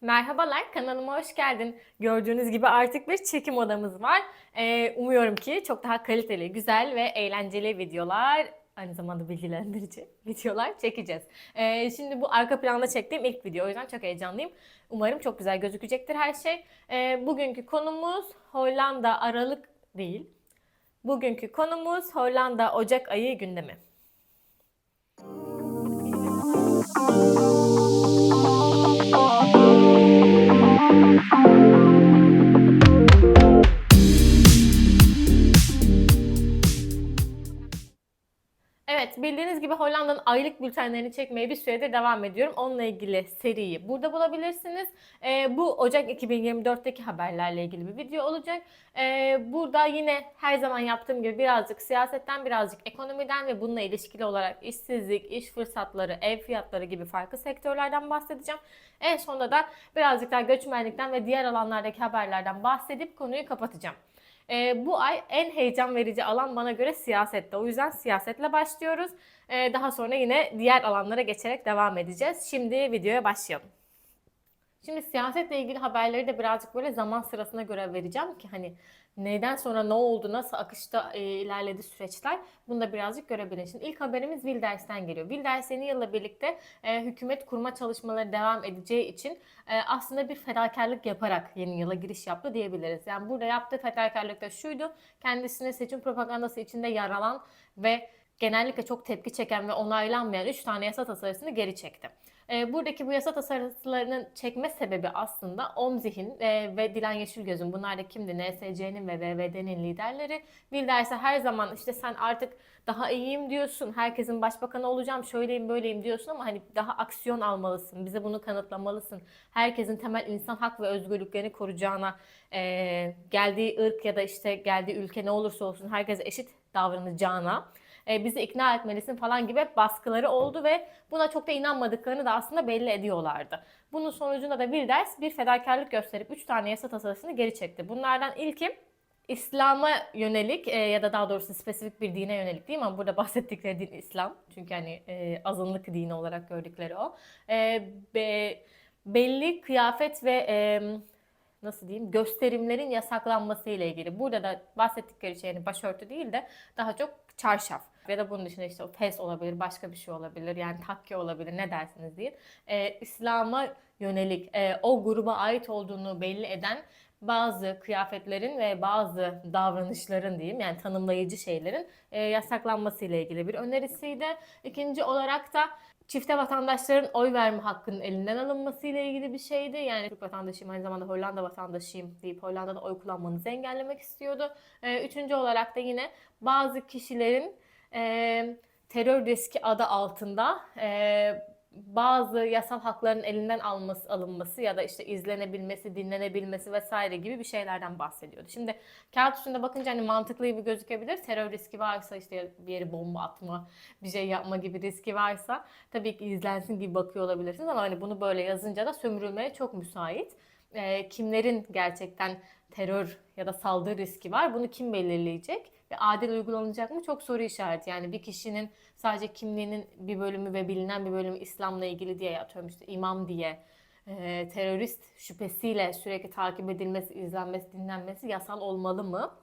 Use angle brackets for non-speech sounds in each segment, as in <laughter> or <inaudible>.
Merhabalar, kanalıma hoş geldin. Gördüğünüz gibi artık bir çekim odamız var. Ee, umuyorum ki çok daha kaliteli, güzel ve eğlenceli videolar, aynı zamanda bilgilendirici <laughs> videolar çekeceğiz. Ee, şimdi bu arka planda çektiğim ilk video, o yüzden çok heyecanlıyım. Umarım çok güzel gözükecektir her şey. Ee, bugünkü konumuz Hollanda Aralık değil. Bugünkü konumuz Hollanda Ocak ayı gündemi. Bye. Evet, bildiğiniz gibi Hollanda'nın aylık bültenlerini çekmeye bir süredir devam ediyorum. Onunla ilgili seriyi burada bulabilirsiniz. Ee, bu Ocak 2024'teki haberlerle ilgili bir video olacak. Ee, burada yine her zaman yaptığım gibi birazcık siyasetten, birazcık ekonomiden ve bununla ilişkili olarak işsizlik, iş fırsatları, ev fiyatları gibi farklı sektörlerden bahsedeceğim. En sonunda da birazcık daha göçmenlikten ve diğer alanlardaki haberlerden bahsedip konuyu kapatacağım. Ee, bu ay en heyecan verici alan bana göre siyasette. O yüzden siyasetle başlıyoruz. Ee, daha sonra yine diğer alanlara geçerek devam edeceğiz. Şimdi videoya başlayalım. Şimdi siyasetle ilgili haberleri de birazcık böyle zaman sırasına göre vereceğim ki hani neyden sonra ne oldu, nasıl akışta e, ilerledi süreçler bunu da birazcık görebilin. Şimdi ilk haberimiz Wilders'ten geliyor. Wilders yeni yılla birlikte e, hükümet kurma çalışmaları devam edeceği için e, aslında bir fedakarlık yaparak yeni yıla giriş yaptı diyebiliriz. Yani burada yaptığı fedakarlık da şuydu. Kendisine seçim propagandası içinde yer alan ve genellikle çok tepki çeken ve onaylanmayan 3 tane yasa tasarısını geri çekti. E, buradaki bu yasa tasarılarının çekme sebebi aslında Omzihin e, ve Dilan Yeşilgöz'ün bunlar da kimdi? NSC'nin ve VVD'nin liderleri. Wilders'e her zaman işte sen artık daha iyiyim diyorsun, herkesin başbakanı olacağım, şöyleyim böyleyim diyorsun ama hani daha aksiyon almalısın, bize bunu kanıtlamalısın. Herkesin temel insan hak ve özgürlüklerini koruyacağına, e, geldiği ırk ya da işte geldiği ülke ne olursa olsun herkese eşit davranacağına e, bizi ikna etmelisin falan gibi baskıları oldu ve buna çok da inanmadıklarını da aslında belli ediyorlardı. Bunun sonucunda da Wilders bir fedakarlık gösterip 3 tane yasa tasarısını geri çekti. Bunlardan ilki İslam'a yönelik e, ya da daha doğrusu spesifik bir dine yönelik değil mi? Ama burada <laughs> bahsettikleri din İslam. Çünkü hani e, azınlık dini olarak gördükleri o. E, be, belli kıyafet ve e, nasıl diyeyim gösterimlerin yasaklanması ile ilgili. Burada da bahsettikleri şey yani başörtü değil de daha çok çarşaf ya da bunun dışında işte o fes olabilir, başka bir şey olabilir, yani takke olabilir ne dersiniz deyin. Ee, İslam'a yönelik e, o gruba ait olduğunu belli eden bazı kıyafetlerin ve bazı davranışların diyeyim yani tanımlayıcı şeylerin e, yasaklanması ile ilgili bir önerisiydi. İkinci olarak da çifte vatandaşların oy verme hakkının elinden alınması ile ilgili bir şeydi. Yani Türk vatandaşıyım aynı zamanda Hollanda vatandaşıyım deyip Hollanda'da oy kullanmanızı engellemek istiyordu. Ee, üçüncü olarak da yine bazı kişilerin e, terör riski adı altında e, bazı yasal hakların elinden alması, alınması ya da işte izlenebilmesi, dinlenebilmesi vesaire gibi bir şeylerden bahsediyordu. Şimdi kağıt üstünde bakınca hani mantıklı gibi gözükebilir. Terör riski varsa işte bir yere bomba atma, bir şey yapma gibi riski varsa tabii ki izlensin gibi bakıyor olabilirsiniz ama hani bunu böyle yazınca da sömürülmeye çok müsait. E, kimlerin gerçekten terör ya da saldırı riski var bunu kim belirleyecek? Ve adil uygulanacak mı çok soru işareti. Yani bir kişinin sadece kimliğinin bir bölümü ve bilinen bir bölümü İslam'la ilgili diye atıyorum işte imam diye e, terörist şüphesiyle sürekli takip edilmesi, izlenmesi, dinlenmesi yasal olmalı mı?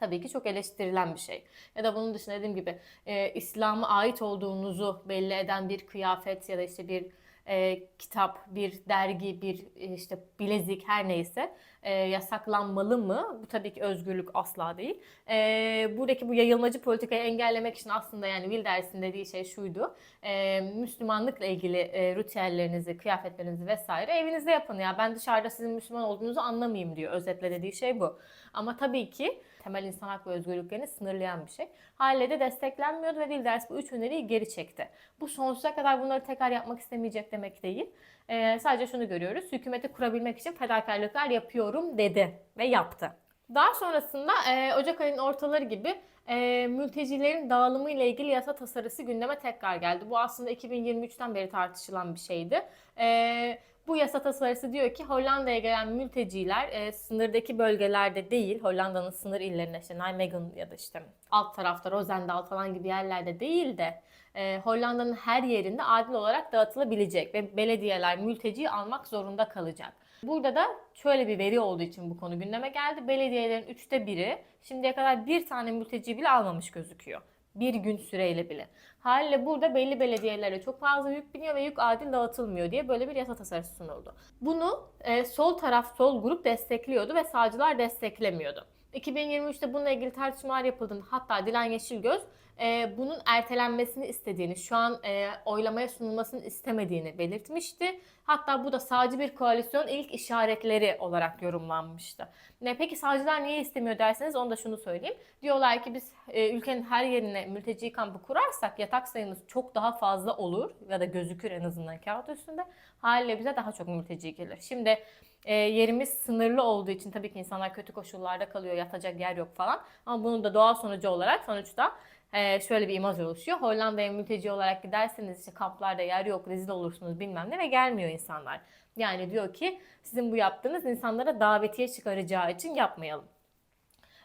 Tabii ki çok eleştirilen bir şey. Ya da bunun dışında dediğim gibi e, İslam'a ait olduğunuzu belli eden bir kıyafet ya da işte bir e, kitap, bir dergi, bir e, işte bilezik her neyse e, yasaklanmalı mı? Bu tabii ki özgürlük asla değil. E, buradaki bu yayılmacı politikayı engellemek için aslında yani Wilders'in dediği şey şuydu. E, Müslümanlıkla ilgili e, ritüellerinizi, kıyafetlerinizi vesaire evinizde yapın ya. Ben dışarıda sizin Müslüman olduğunuzu anlamayayım diyor. Özetle dediği şey bu. Ama tabii ki temel insan hak ve özgürlüklerini sınırlayan bir şey. Haliyle de desteklenmiyordu ve Wilders bu üç öneriyi geri çekti. Bu sonsuza kadar bunları tekrar yapmak istemeyecek demek değil. Ee, sadece şunu görüyoruz. Hükümeti kurabilmek için fedakarlıklar yapıyorum dedi ve yaptı. Daha sonrasında e, Ocak ayının ortaları gibi e, mültecilerin dağılımı ile ilgili yasa tasarısı gündeme tekrar geldi. Bu aslında 2023'ten beri tartışılan bir şeydi. E, Bu yasa tasarısı diyor ki Hollanda'ya gelen mülteciler e, sınırdaki bölgelerde değil, Hollanda'nın sınır illerinde işte Nijmegen ya da işte alt tarafta Roosendaal falan gibi yerlerde değil de e, Hollanda'nın her yerinde adil olarak dağıtılabilecek ve belediyeler mülteciyi almak zorunda kalacak. Burada da şöyle bir veri olduğu için bu konu gündeme geldi. Belediyelerin üçte biri şimdiye kadar bir tane mülteci bile almamış gözüküyor. Bir gün süreyle bile. Haliyle burada belli belediyelere çok fazla yük biniyor ve yük adil dağıtılmıyor diye böyle bir yasa tasarısı sunuldu. Bunu e, sol taraf sol grup destekliyordu ve sağcılar desteklemiyordu. 2023'te bununla ilgili tartışmalar yapıldığında hatta Dilan Yeşilgöz e, bunun ertelenmesini istediğini, şu an e, oylamaya sunulmasını istemediğini belirtmişti. Hatta bu da sağcı bir koalisyon ilk işaretleri olarak yorumlanmıştı. Ne, peki sağcılar niye istemiyor derseniz onu da şunu söyleyeyim. Diyorlar ki biz e, ülkenin her yerine mülteci kampı kurarsak yatak sayımız çok daha fazla olur ya da gözükür en azından kağıt üstünde. Haliyle bize daha çok mülteci gelir. Şimdi e, yerimiz sınırlı olduğu için tabii ki insanlar kötü koşullarda kalıyor, yatacak yer yok falan. Ama bunun da doğal sonucu olarak sonuçta e, şöyle bir imaj oluşuyor. Hollanda'ya mülteci olarak giderseniz işte kamplarda yer yok, rezil olursunuz bilmem ne ve gelmiyor insanlar. Yani diyor ki sizin bu yaptığınız insanlara davetiye çıkaracağı için yapmayalım.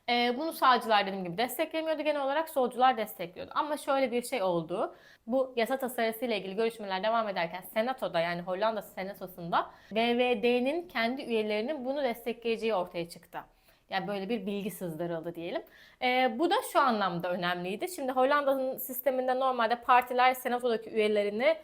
Ee, bunu sağcılar dediğim gibi desteklemiyordu. Genel olarak solcular destekliyordu. Ama şöyle bir şey oldu. Bu yasa tasarısı ile ilgili görüşmeler devam ederken Senato'da yani Hollanda Senatosu'nda VVD'nin kendi üyelerinin bunu destekleyeceği ortaya çıktı. Yani böyle bir bilgi sızdırıldı diyelim. Ee, bu da şu anlamda önemliydi. Şimdi Hollanda'nın sisteminde normalde partiler senatodaki üyelerini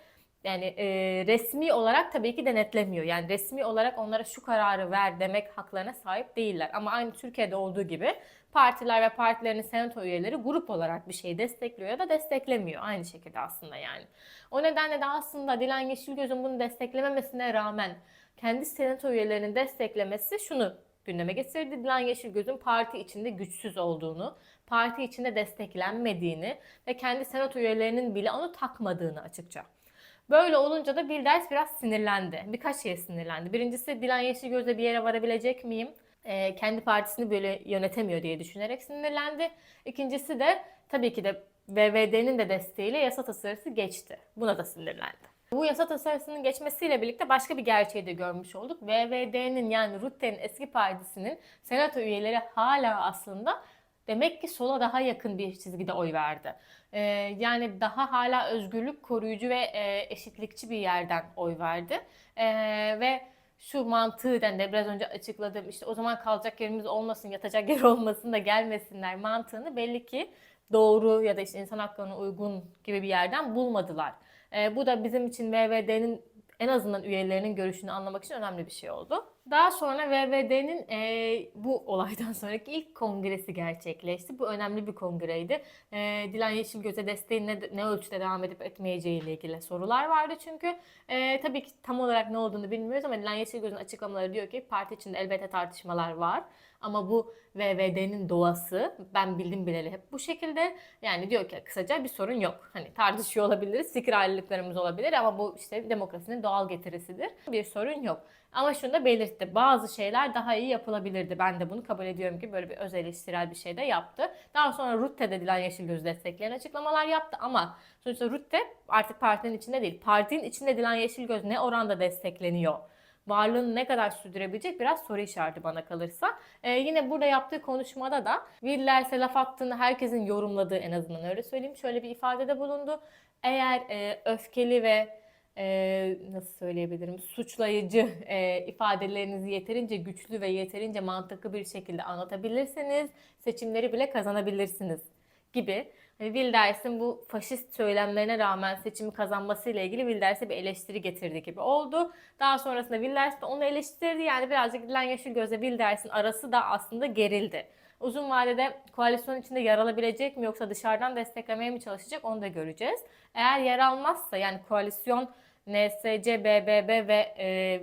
yani e, resmi olarak tabii ki denetlemiyor. Yani resmi olarak onlara şu kararı ver demek haklarına sahip değiller. Ama aynı Türkiye'de olduğu gibi partiler ve partilerin senato üyeleri grup olarak bir şeyi destekliyor ya da desteklemiyor. Aynı şekilde aslında yani. O nedenle de aslında Dilan Yeşilgöz'ün bunu desteklememesine rağmen kendi senato üyelerinin desteklemesi şunu gündeme getirdi. Dilan Yeşilgöz'ün parti içinde güçsüz olduğunu, parti içinde desteklenmediğini ve kendi senato üyelerinin bile onu takmadığını açıkça. Böyle olunca da Bilders biraz sinirlendi. Birkaç kere sinirlendi. Birincisi Dilan Yeşilgöz'le bir yere varabilecek miyim? Ee, kendi partisini böyle yönetemiyor diye düşünerek sinirlendi. İkincisi de tabii ki de VVD'nin de desteğiyle yasa tasarısı geçti. Buna da sinirlendi. Bu yasa tasarısının geçmesiyle birlikte başka bir gerçeği de görmüş olduk. VVD'nin yani Rutte'nin eski partisinin senato üyeleri hala aslında demek ki sola daha yakın bir çizgide oy verdi. Ee, yani daha hala özgürlük koruyucu ve e, eşitlikçi bir yerden oy verdi. Ee, ve şu mantığı de biraz önce açıkladım işte o zaman kalacak yerimiz olmasın, yatacak yer olmasın da gelmesinler mantığını belli ki doğru ya da işte insan haklarına uygun gibi bir yerden bulmadılar. Ee, bu da bizim için VVD'nin en azından üyelerinin görüşünü anlamak için önemli bir şey oldu. Daha sonra VVD'nin e, bu olaydan <laughs> sonraki ilk kongresi gerçekleşti. Bu önemli bir kongreydi. E, Dilan Yeşilgöz'e desteğin ne, ne ölçüde devam edip etmeyeceği ile ilgili sorular vardı çünkü. E, tabii ki tam olarak ne olduğunu bilmiyoruz ama Dilan Yeşilgöz'ün açıklamaları diyor ki parti içinde elbette tartışmalar var. Ama bu VVD'nin doğası ben bildim bileli hep bu şekilde. Yani diyor ki kısaca bir sorun yok. Hani tartışıyor olabiliriz, fikir ayrılıklarımız olabilir ama bu işte demokrasinin doğal getirisidir. Bir sorun yok. Ama şunu da belirtti. Bazı şeyler daha iyi yapılabilirdi. Ben de bunu kabul ediyorum ki böyle bir öz eleştirel bir şey de yaptı. Daha sonra Rutte de Dilan Yeşilgöz destekleyen açıklamalar yaptı ama sonuçta Rutte artık partinin içinde değil. Partinin içinde Dilan Yeşilgöz ne oranda destekleniyor? Varlığını ne kadar sürdürebilecek biraz soru işareti bana kalırsa. Ee, yine burada yaptığı konuşmada da Wilders'e laf attığını herkesin yorumladığı en azından öyle söyleyeyim. Şöyle bir ifadede bulundu. Eğer e, öfkeli ve e, nasıl söyleyebilirim suçlayıcı e, ifadelerinizi yeterince güçlü ve yeterince mantıklı bir şekilde anlatabilirseniz seçimleri bile kazanabilirsiniz gibi. Hani Wilders'in bu faşist söylemlerine rağmen seçimi kazanmasıyla ilgili Wilders'e bir eleştiri getirdi gibi oldu. Daha sonrasında Wilders de onu eleştirdi. Yani birazcık Dilan Yeşilgöz'le Wilders'in arası da aslında gerildi. Uzun vadede koalisyon içinde yer alabilecek mi yoksa dışarıdan desteklemeye mi çalışacak onu da göreceğiz. Eğer yer almazsa yani koalisyon NSC, BBB ve e,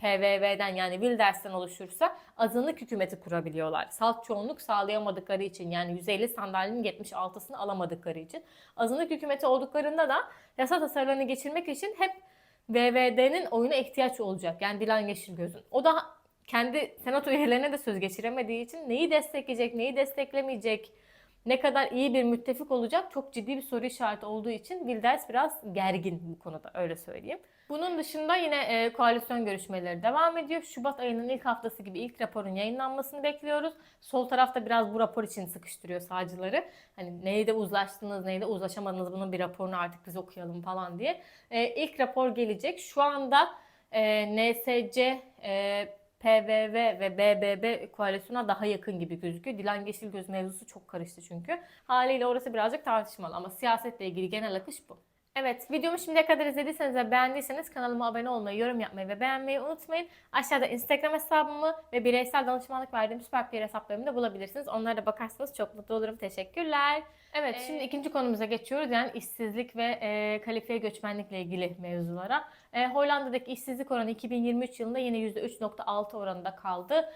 PVV'den yani Wilders'ten oluşursa azınlık hükümeti kurabiliyorlar. Salt çoğunluk sağlayamadıkları için yani 150 sandalyenin 76'sını alamadıkları için. Azınlık hükümeti olduklarında da yasa tasarılarını geçirmek için hep VVD'nin oyuna ihtiyaç olacak. Yani Dilan Yeşilgöz'ün. O da kendi senato üyelerine de söz geçiremediği için neyi destekleyecek, neyi desteklemeyecek, ne kadar iyi bir müttefik olacak çok ciddi bir soru işareti olduğu için Wilders biraz gergin bu konuda öyle söyleyeyim. Bunun dışında yine e, koalisyon görüşmeleri devam ediyor. Şubat ayının ilk haftası gibi ilk raporun yayınlanmasını bekliyoruz. Sol tarafta biraz bu rapor için sıkıştırıyor sağcıları. Hani neyde uzlaştınız, neyde uzlaşamadınız bunun bir raporunu artık biz okuyalım falan diye. E, ilk rapor gelecek. Şu anda e, NSC, e, PVV ve BBB koalisyona daha yakın gibi gözüküyor. Dilan Yeşilgöz mevzusu çok karıştı çünkü. Haliyle orası birazcık tartışmalı ama siyasetle ilgili genel akış bu. Evet, videomu şimdiye kadar izlediyseniz ve beğendiyseniz kanalıma abone olmayı, yorum yapmayı ve beğenmeyi unutmayın. Aşağıda Instagram hesabımı ve bireysel danışmanlık verdiğim süper PR hesaplarımı da bulabilirsiniz. Onlara da bakarsanız çok mutlu olurum. Teşekkürler. Evet, Ee, şimdi ikinci konumuza geçiyoruz. Yani işsizlik ve e, kalifiye göçmenlikle ilgili mevzulara. E, Hollanda'daki işsizlik oranı 2023 yılında yine %3.6 oranında kaldı.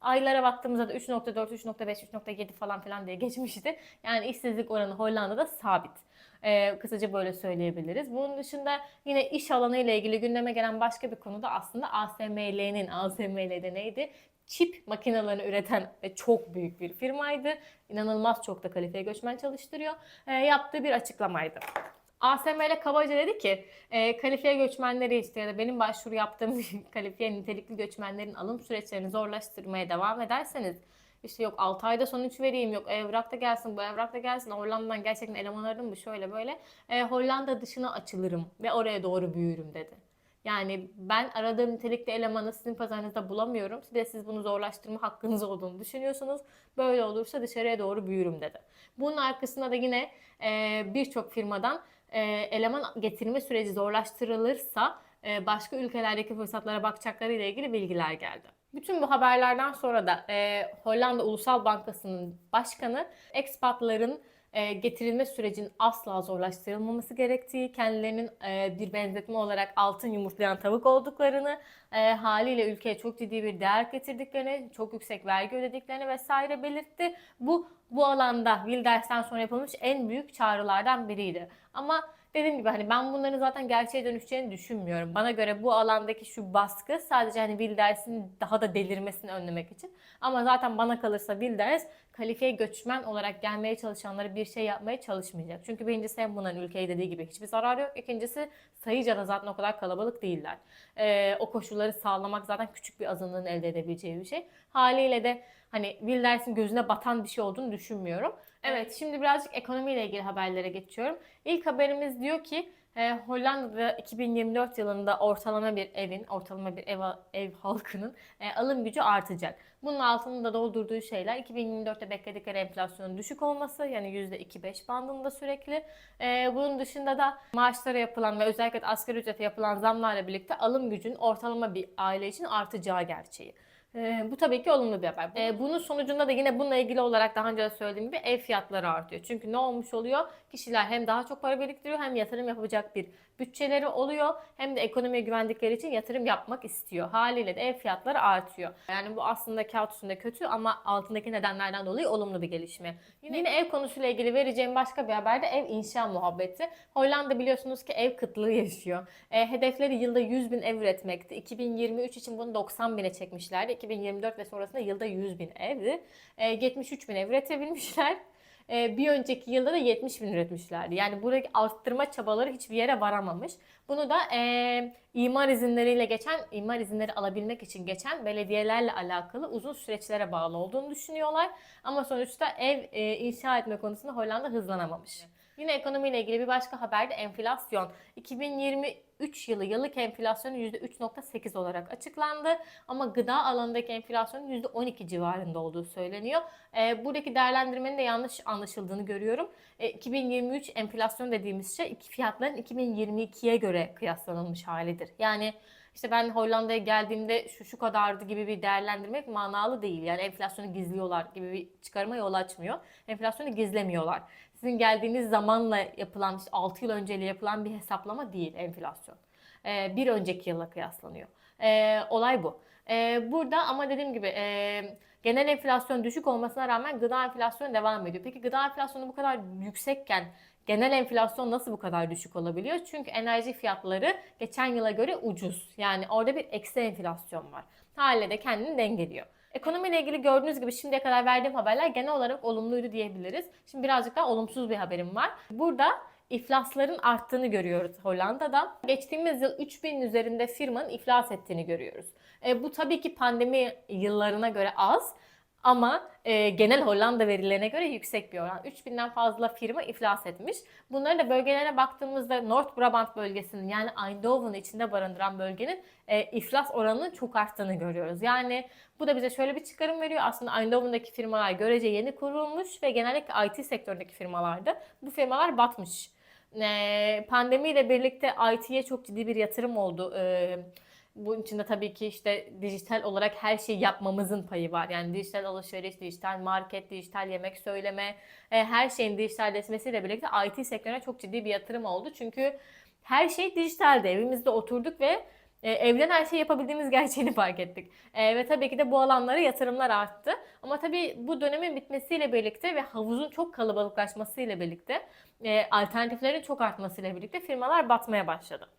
Aylara baktığımızda da 3.4, 3.5, 3.7 falan filan diye geçmişti. Yani işsizlik oranı Hollanda'da sabit. Ee, kısaca böyle söyleyebiliriz. Bunun dışında yine iş alanı ile ilgili gündeme gelen başka bir konu da aslında ASML'nin, ASML'de neydi? Çip makinelerini üreten ve çok büyük bir firmaydı. İnanılmaz çok da kalifiye göçmen çalıştırıyor. Ee, yaptığı bir açıklamaydı. ASML kabaca dedi ki e, kalifiye göçmenleri işte ya da benim başvuru yaptığım <laughs> kalifiye nitelikli göçmenlerin alım süreçlerini zorlaştırmaya devam ederseniz işte yok 6 ayda sonuç vereyim yok evrak da gelsin bu evrak da gelsin Hollanda'dan gerçekten eleman aradım mı şöyle böyle e, Hollanda dışına açılırım ve oraya doğru büyürüm dedi. Yani ben aradığım nitelikli elemanı sizin pazarınızda bulamıyorum. Bir de siz bunu zorlaştırma hakkınız olduğunu düşünüyorsunuz. Böyle olursa dışarıya doğru büyürüm dedi. Bunun arkasında da yine e, birçok firmadan e, eleman getirme süreci zorlaştırılırsa e, başka ülkelerdeki fırsatlara bakacakları ile ilgili bilgiler geldi. Bütün bu haberlerden sonra da e, Hollanda Ulusal Bankası'nın başkanı ekspatların e, getirilme sürecinin asla zorlaştırılmaması gerektiği, kendilerinin e, bir benzetme olarak altın yumurtlayan tavuk olduklarını, e, haliyle ülkeye çok ciddi bir değer getirdiklerini, çok yüksek vergi ödediklerini vesaire belirtti. Bu bu alanda Wilders'ten sonra yapılmış en büyük çağrılardan biriydi. Ama dediğim gibi hani ben bunların zaten gerçeğe dönüşeceğini düşünmüyorum. Bana göre bu alandaki şu baskı sadece hani Wilders'in daha da delirmesini önlemek için. Ama zaten bana kalırsa Wilders kalifiye göçmen olarak gelmeye çalışanlara bir şey yapmaya çalışmayacak. Çünkü birincisi hem bunların ülkeye dediği gibi hiçbir zararı yok. İkincisi sayıca da zaten o kadar kalabalık değiller. Ee, o koşulları sağlamak zaten küçük bir azınlığın elde edebileceği bir şey. Haliyle de hani Wilders'in gözüne batan bir şey olduğunu düşünmüyorum. Evet şimdi birazcık ekonomiyle ilgili haberlere geçiyorum. İlk haberimiz diyor ki e, Hollanda'da 2024 yılında ortalama bir evin, ortalama bir ev, ev halkının e, alım gücü artacak. Bunun altını da doldurduğu şeyler 2024'te bekledikleri enflasyonun düşük olması yani %2-5 bandında sürekli. E, bunun dışında da maaşlara yapılan ve özellikle asgari ücrete yapılan zamlarla birlikte alım gücün ortalama bir aile için artacağı gerçeği. Ee, bu tabii ki olumlu bir haber. Ee, bunun sonucunda da yine bununla ilgili olarak daha önce de söylediğim gibi ev fiyatları artıyor. Çünkü ne olmuş oluyor? Kişiler hem daha çok para biriktiriyor hem yatırım yapacak bir bütçeleri oluyor. Hem de ekonomiye güvendikleri için yatırım yapmak istiyor. Haliyle de ev fiyatları artıyor. Yani bu aslında kağıt üstünde kötü ama altındaki nedenlerden dolayı olumlu bir gelişme. Yine, yine ev konusuyla ilgili vereceğim başka bir haber de ev inşa muhabbeti. Hollanda biliyorsunuz ki ev kıtlığı yaşıyor. E, hedefleri yılda 100 bin ev üretmekti. 2023 için bunu 90 bine çekmişlerdi. 2024 ve sonrasında yılda 100 bin evdi. E, 73 bin ev üretebilmişler. E, bir önceki yılda da 70 bin üretmişlerdi. Yani buradaki arttırma çabaları hiçbir yere varamamış. Bunu da e, imar izinleriyle geçen, imar izinleri alabilmek için geçen belediyelerle alakalı uzun süreçlere bağlı olduğunu düşünüyorlar. Ama sonuçta ev e, inşa etme konusunda Hollanda hızlanamamış. Yine ekonomiyle ilgili bir başka haber de enflasyon. 2023 yılı yıllık enflasyonu %3.8 olarak açıklandı. Ama gıda alanındaki enflasyonun %12 civarında olduğu söyleniyor. E, buradaki değerlendirmenin de yanlış anlaşıldığını görüyorum. E, 2023 enflasyon dediğimiz şey fiyatların 2022'ye göre kıyaslanılmış halidir. Yani işte ben Hollanda'ya geldiğimde şu şu kadardı gibi bir değerlendirmek manalı değil. Yani enflasyonu gizliyorlar gibi bir çıkarıma yol açmıyor. Enflasyonu gizlemiyorlar. Sizin geldiğiniz zamanla yapılan, işte 6 yıl önceyle yapılan bir hesaplama değil enflasyon. Ee, bir önceki yılla kıyaslanıyor. Ee, olay bu. Ee, burada ama dediğim gibi e, genel enflasyon düşük olmasına rağmen gıda enflasyonu devam ediyor. Peki gıda enflasyonu bu kadar yüksekken genel enflasyon nasıl bu kadar düşük olabiliyor? Çünkü enerji fiyatları geçen yıla göre ucuz. Yani orada bir eksi enflasyon var. Haliyle de kendini dengeliyor. Ekonomiyle ilgili gördüğünüz gibi şimdiye kadar verdiğim haberler genel olarak olumluydu diyebiliriz. Şimdi birazcık daha olumsuz bir haberim var. Burada iflasların arttığını görüyoruz Hollanda'da. Geçtiğimiz yıl 3000 üzerinde firmanın iflas ettiğini görüyoruz. E, bu tabii ki pandemi yıllarına göre az ama e, genel Hollanda verilerine göre yüksek bir oran. 3000'den fazla firma iflas etmiş. Bunların da bölgelerine baktığımızda North Brabant bölgesinin yani Eindhoven'ı içinde barındıran bölgenin e, iflas oranının çok arttığını görüyoruz. Yani bu da bize şöyle bir çıkarım veriyor. Aslında Eindhoven'daki firmalar görece yeni kurulmuş ve genellikle IT sektöründeki firmalardı. Bu firmalar batmış. E, pandemiyle birlikte IT'ye çok ciddi bir yatırım oldu. E, bunun içinde tabii ki işte dijital olarak her şeyi yapmamızın payı var. Yani dijital alışveriş, dijital market, dijital yemek söyleme, e, her şeyin dijitalleşmesiyle birlikte IT sektörüne çok ciddi bir yatırım oldu. Çünkü her şey dijitalde. Evimizde oturduk ve e, evden her şeyi yapabildiğimiz <laughs> gerçeğini fark ettik. E, ve tabii ki de bu alanlara yatırımlar arttı. Ama tabii bu dönemin bitmesiyle birlikte ve havuzun çok kalabalıklaşmasıyla birlikte, e, alternatiflerin çok artmasıyla birlikte firmalar batmaya başladı.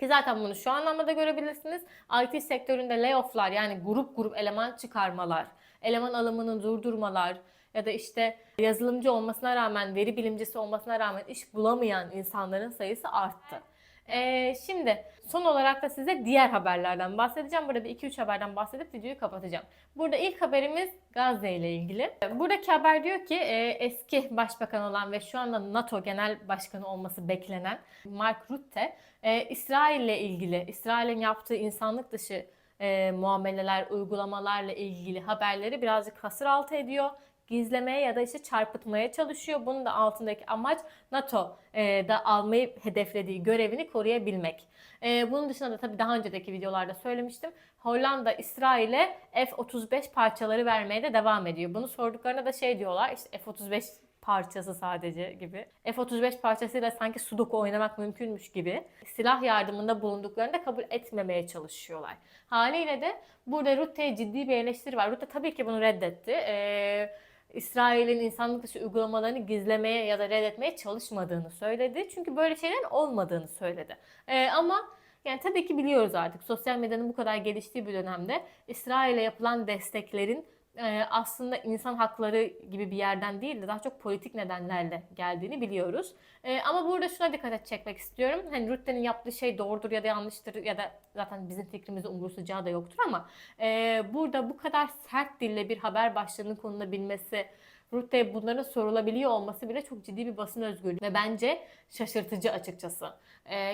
Ki zaten bunu şu anlamda da görebilirsiniz. IT sektöründe layofflar yani grup grup eleman çıkarmalar, eleman alımını durdurmalar ya da işte yazılımcı olmasına rağmen, veri bilimcisi olmasına rağmen iş bulamayan insanların sayısı arttı. Ee, şimdi son olarak da size diğer haberlerden bahsedeceğim. Burada bir 2-3 haberden bahsedip videoyu kapatacağım. Burada ilk haberimiz Gazze ile ilgili. Buradaki haber diyor ki e, eski başbakan olan ve şu anda NATO genel başkanı olması beklenen Mark Rutte e, İsrail ile ilgili, İsrail'in yaptığı insanlık dışı e, muameleler, uygulamalarla ilgili haberleri birazcık hasır altı ediyor gizlemeye ya da işte çarpıtmaya çalışıyor. Bunun da altındaki amaç NATO e, da almayı hedeflediği görevini koruyabilmek. E, bunun dışında da tabii daha önceki videolarda söylemiştim. Hollanda İsrail'e F-35 parçaları vermeye de devam ediyor. Bunu sorduklarında da şey diyorlar işte F-35 parçası sadece gibi. F-35 parçasıyla sanki sudoku oynamak mümkünmüş gibi silah yardımında bulunduklarını da kabul etmemeye çalışıyorlar. Haliyle de burada Rutte'ye ciddi bir eleştiri var. Rutte tabii ki bunu reddetti. Ee, İsrail'in insanlık dışı uygulamalarını gizlemeye ya da reddetmeye çalışmadığını söyledi. Çünkü böyle şeylerin olmadığını söyledi. Ee, ama yani tabii ki biliyoruz artık sosyal medyanın bu kadar geliştiği bir dönemde İsrail'e yapılan desteklerin e, aslında insan hakları gibi bir yerden değil de daha çok politik nedenlerle geldiğini biliyoruz. E, ama burada şuna dikkat çekmek istiyorum. Hani Rutte'nin yaptığı şey doğrudur ya da yanlıştır ya da zaten bizim fikrimizi umursayacağı da yoktur ama e, burada bu kadar sert dille bir haber başlığının konulabilmesi, Rutte'ye bunların sorulabiliyor olması bile çok ciddi bir basın özgürlüğü ve bence şaşırtıcı açıkçası.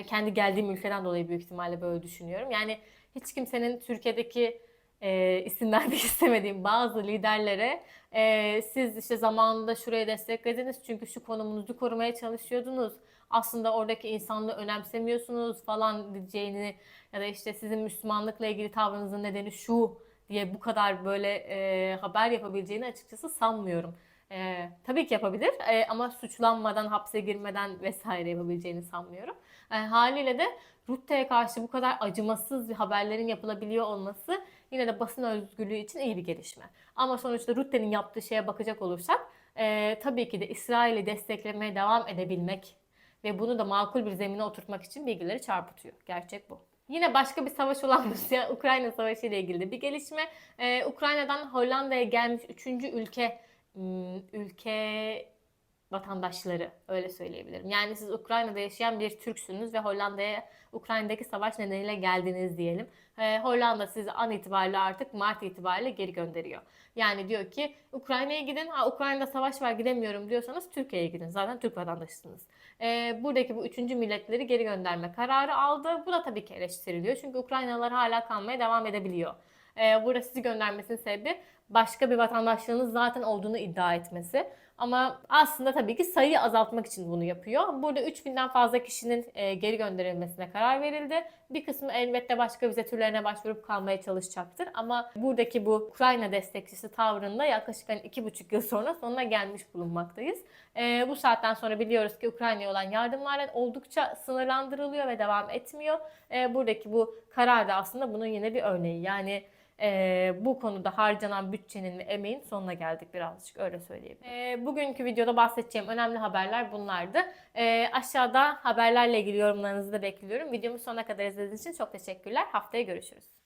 Kendi geldiğim ülkeden dolayı büyük ihtimalle böyle düşünüyorum. Yani hiç kimsenin Türkiye'deki e, isim vermek <laughs> istemediğim bazı liderlere e, siz işte zamanında şuraya desteklediniz çünkü şu konumunuzu korumaya çalışıyordunuz. Aslında oradaki insanlığı önemsemiyorsunuz falan diyeceğini ya da işte sizin Müslümanlıkla ilgili tavrınızın nedeni şu diye bu kadar böyle e, haber yapabileceğini açıkçası sanmıyorum. E, tabii ki yapabilir e, ama suçlanmadan, hapse girmeden vesaire yapabileceğini sanmıyorum. E, haliyle de Rutte'ye karşı bu kadar acımasız bir haberlerin yapılabiliyor olması yine de basın özgürlüğü için iyi bir gelişme. Ama sonuçta Rutte'nin yaptığı şeye bakacak olursak e, tabii ki de İsrail'i desteklemeye devam edebilmek ve bunu da makul bir zemine oturtmak için bilgileri çarpıtıyor. Gerçek bu. Yine başka bir savaş olan Rusya-Ukrayna <laughs> savaşı ile ilgili bir gelişme. Ee, Ukrayna'dan Hollanda'ya gelmiş üçüncü ülke ülke vatandaşları öyle söyleyebilirim. Yani siz Ukrayna'da yaşayan bir Türksünüz ve Hollanda'ya Ukrayna'daki savaş nedeniyle geldiniz diyelim. Ee, Hollanda sizi an itibariyle artık Mart itibariyle geri gönderiyor. Yani diyor ki Ukrayna'ya gidin. Ha Ukrayna'da savaş var gidemiyorum diyorsanız Türkiye'ye gidin. Zaten Türk vatandaşısınız. Ee, buradaki bu üçüncü milletleri geri gönderme kararı aldı. Bu da tabii ki eleştiriliyor. Çünkü Ukraynalılar hala kalmaya devam edebiliyor. Ee, burada sizi göndermesinin sebebi başka bir vatandaşlığınız zaten olduğunu iddia etmesi. Ama aslında tabii ki sayıyı azaltmak için bunu yapıyor. Burada 3000'den fazla kişinin e, geri gönderilmesine karar verildi. Bir kısmı elbette başka vize türlerine başvurup kalmaya çalışacaktır. Ama buradaki bu Ukrayna destekçisi tavrında yaklaşık hani iki buçuk yıl sonra sonuna gelmiş bulunmaktayız. E, bu saatten sonra biliyoruz ki Ukrayna'ya olan yardımlar oldukça sınırlandırılıyor ve devam etmiyor. E, buradaki bu karar da aslında bunun yine bir örneği. Yani e, bu konuda harcanan bütçenin ve emeğin sonuna geldik birazcık öyle söyleyeyim. E, bugünkü videoda bahsedeceğim önemli haberler bunlardı. E, aşağıda haberlerle ilgili yorumlarınızı da bekliyorum. Videomu sonuna kadar izlediğiniz için çok teşekkürler. Haftaya görüşürüz.